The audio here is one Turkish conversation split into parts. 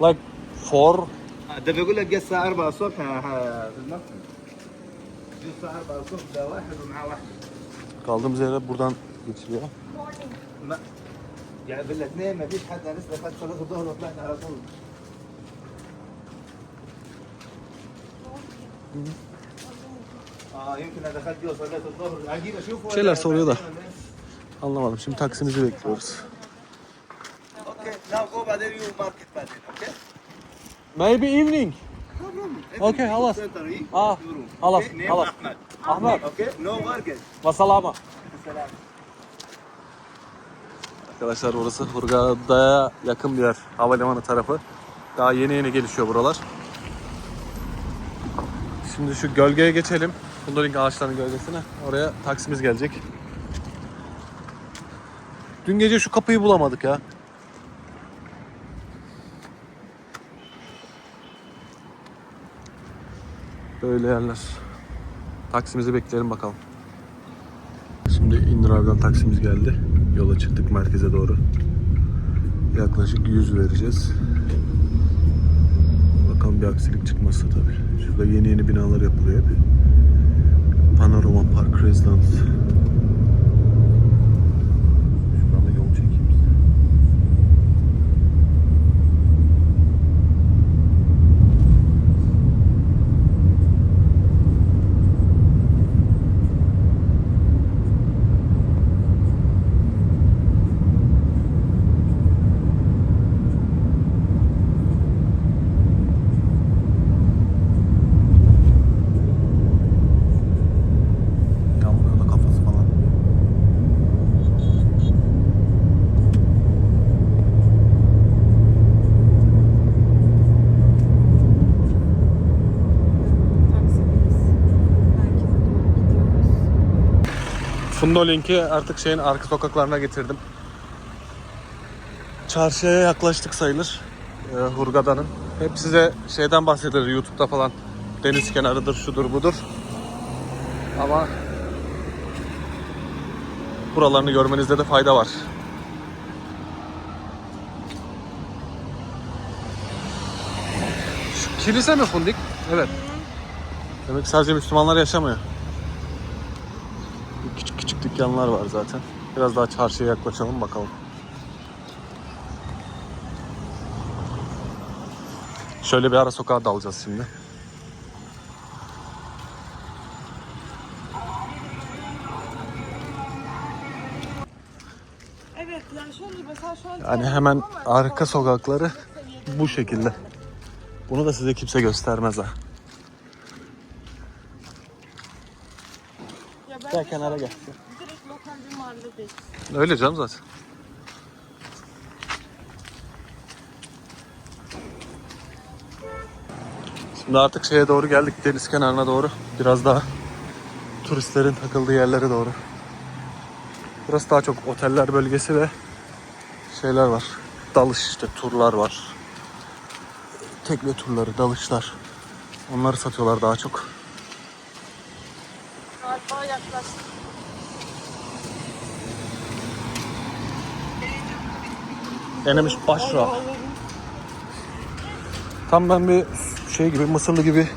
like four ده بيقول لك جه الساعة 4 الصبح ه- ه- في المكتب جه الساعة 4 الصبح ده واحد ومعاه واحدة kaldığımız yere buradan geçiliyor. ما يعني بالاثنين ما فيش حد انا لسه دخلت صلاة الظهر وطلعت على طول اه يمكن انا دخلت جوا صلاة الظهر اجيب اشوف ولا- Şeyler soruyor da. Anlamadım. Şimdi taksimizi bekliyoruz. Now go by there, you market by there, okay? Maybe evening. Ah, okay, halas. Ah, halas, okay, halas. Ahmet. Ahmet. Okay, no market. Vasalama. Selam. Arkadaşlar orası Hurgada'ya yakın bir yer. Havalimanı tarafı. Daha yeni yeni gelişiyor buralar. Şimdi şu gölgeye geçelim. Bunların ağaçların gölgesine. Oraya taksimiz gelecek. Dün gece şu kapıyı bulamadık ya. Böyle yerler. Taksimizi bekleyelim bakalım. Şimdi İndirab'dan taksimiz geldi. Yola çıktık merkeze doğru. Yaklaşık 100 vereceğiz. Bakalım bir aksilik çıkmazsa tabii. Şurada yeni yeni binalar yapılıyor. Panorama Park Residence. Şuradan da yol çekeyim size. Yanmıyor da kafası falan. Taksimiz. Merkeze doğru gidiyoruz. Fundolink'i artık şeyin arka sokaklarına getirdim. Çarşıya yaklaştık sayılır. Ee, Hurgada'nın. Hep size şeyden bahsedilir YouTube'da falan. Deniz kenarıdır, şudur budur. Ama buralarını görmenizde de fayda var. Şu kilise mi Fundik? Evet. Demek sadece Müslümanlar yaşamıyor. Küçük küçük dükkanlar var zaten. Biraz daha çarşıya yaklaşalım bakalım. Şöyle bir ara sokağa dalacağız şimdi. Evet yani şöyle mesela şu an... Yani hemen arka sokakları bu şekilde. Bunu da size kimse göstermez ha. Ya ben Gel kenara gel. Direkt lokal bir mahalledeyiz. Öyle canım zaten. Şimdi artık şeye doğru geldik deniz kenarına doğru. Biraz daha turistlerin takıldığı yerlere doğru. Burası daha çok oteller bölgesi ve şeyler var. Dalış işte turlar var. Tekne turları, dalışlar. Onları satıyorlar daha çok. Galiba yaklaştık. Denemiş başra. Tam ben bir şey gibi, mısırlı gibi.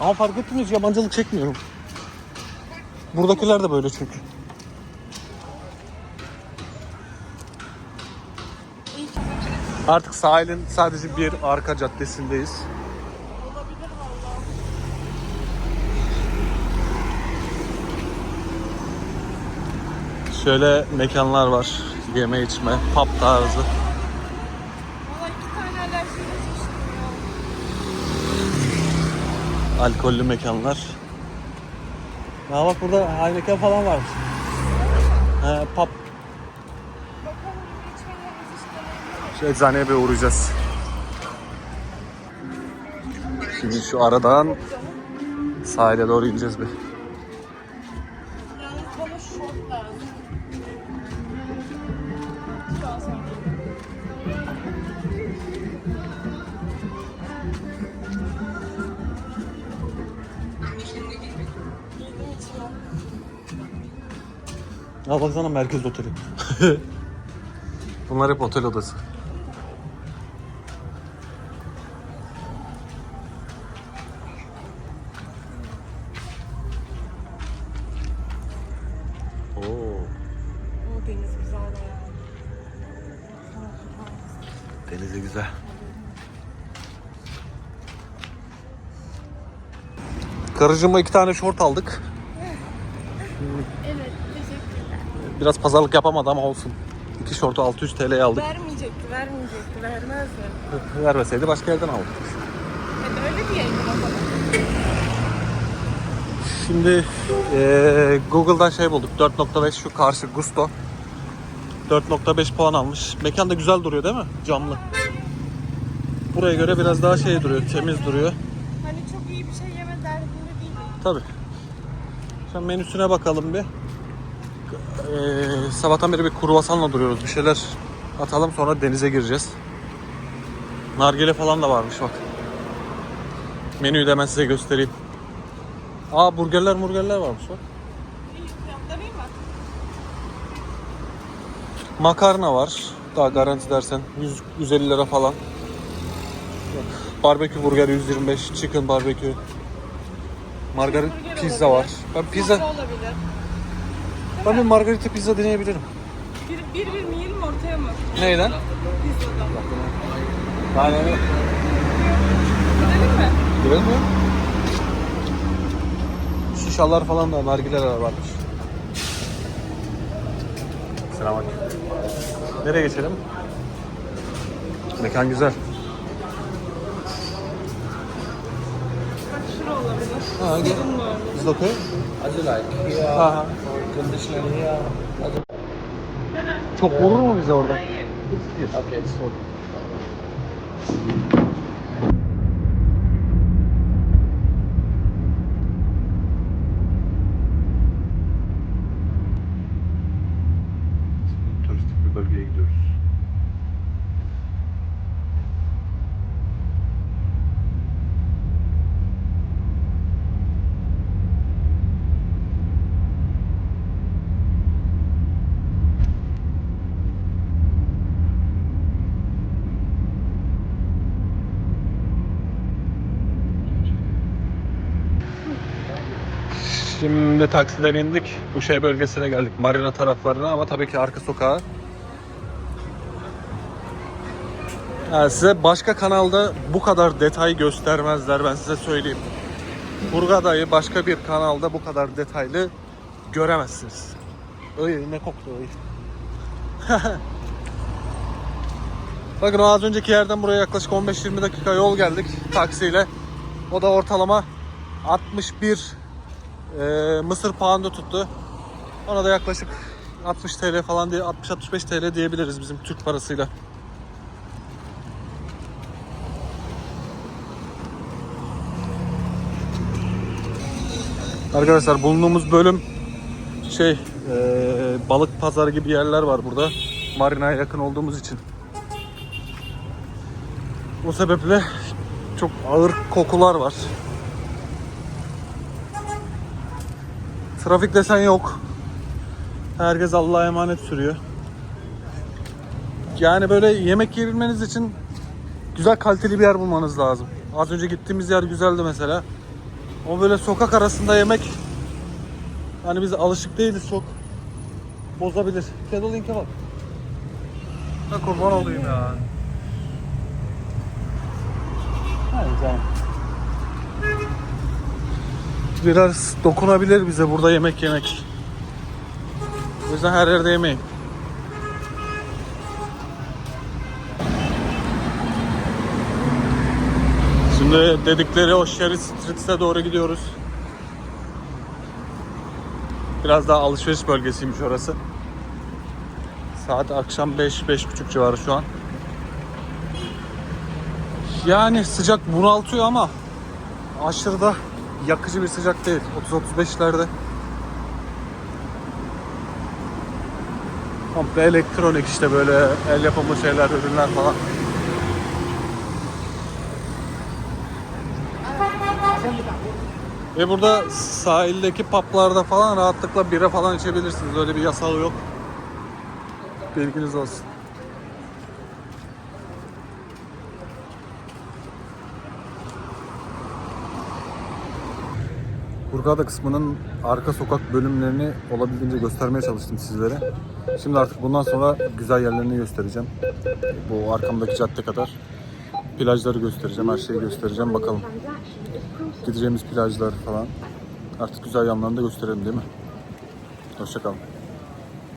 Ama fark ettiniz yabancılık çekmiyorum. Buradakiler de böyle çünkü. Artık sahilin sadece bir arka caddesindeyiz. Şöyle mekanlar var. Yeme içme, pub tarzı. Alkollü mekanlar. Ya bak burada Heineken falan var. He, pub. Bakalım içmelerimiz işte. Şu eczaneye bir uğrayacağız. Şimdi şu aradan sahile doğru ineceğiz bir. Ya baksana merkez oteli. Bunlar hep otel odası. Deniz güzel. Karıcığıma iki tane şort aldık. Evet, teşekkürler. Biraz pazarlık yapamadı ama olsun. İki şortu 600 TL'ye aldık. Vermeyecekti, vermeyecekti, vermez mi? Vermeseydi başka yerden aldık. Hadi öyle diyelim o zaman. Şimdi eee, Google'dan şey bulduk. 4.5 şu karşı Gusto. 4.5 puan almış. Mekan da güzel duruyor değil mi? Camlı. Buraya göre biraz daha şey duruyor, temiz duruyor. Hani çok iyi bir şey yeme derdinde değilim. Tabi. Şimdi menüsüne bakalım bir. Ee, sabahtan beri bir kruvasanla duruyoruz. Bir şeyler atalım sonra denize gireceğiz. Nargile falan da varmış bak. Menüyü de hemen size göstereyim. Aa burgerler murgerler varmış bak. İyi, mi? Makarna var. Daha garanti dersen 100, 150 lira falan. Bak, Barbekü burger 125, chicken barbekü. Margarit pizza var. Ben pizza, olabilir. ben bir margarita pizza deneyebilirim. Bir, bir, bir mi yiyelim ortaya mı? Neyden? Pizzadan. Yani Gidelim mi? Girelim mi? Şişalar falan da nargileler varmış. Selamünaleyküm. Nereye geçelim? Mekan güzel. Olabilir. Ha, gel. Is it okay? As you like. Here, Aha. conditioner here. As you- Çok vurur mu bize orada? Okay, so Turistik bir bölgeye gidiyoruz. Şimdi taksiden indik. Bu şey bölgesine geldik. Marina taraflarına ama tabii ki arka sokağa. Yani size başka kanalda bu kadar detay göstermezler ben size söyleyeyim. Burgada'yı başka bir kanalda bu kadar detaylı göremezsiniz. Öyle ne koktu öyle. Bakın az önceki yerden buraya yaklaşık 15-20 dakika yol geldik taksiyle. O da ortalama 61 e, Mısır poundu tuttu. Ona da yaklaşık 60 TL falan diye 60-65 TL diyebiliriz bizim Türk parasıyla. Arkadaşlar bulunduğumuz bölüm şey e, balık pazarı gibi yerler var burada. Marina'ya yakın olduğumuz için. O sebeple çok ağır kokular var. Trafik desen yok. Herkes Allah'a emanet sürüyor. Yani böyle yemek yiyebilmeniz için güzel kaliteli bir yer bulmanız lazım. Az önce gittiğimiz yer güzeldi mesela. O böyle sokak arasında yemek hani biz alışık değiliz çok. Bozabilir. Kedolink bak. Ben kurban olayım ya. Hayır canım. Biraz dokunabilir bize burada yemek yemek. O yüzden her yerde yemeyin. Şimdi dedikleri o Sherry Street'e doğru gidiyoruz. Biraz daha alışveriş bölgesiymiş orası. Saat akşam 5-5.30 civarı şu an. Yani sıcak bunaltıyor ama aşırı da yakıcı bir sıcak değil. 30-35'lerde. Komple elektronik işte böyle el yapımı şeyler, ürünler falan. Ve burada sahildeki publarda falan rahatlıkla bira falan içebilirsiniz. Öyle bir yasağı yok. Bilginiz olsun. Hurgada kısmının arka sokak bölümlerini olabildiğince göstermeye çalıştım sizlere. Şimdi artık bundan sonra güzel yerlerini göstereceğim. Bu arkamdaki cadde kadar plajları göstereceğim, her şeyi göstereceğim. Bakalım gideceğimiz plajlar falan. Artık güzel yanlarını da gösterelim değil mi? Hoşçakalın.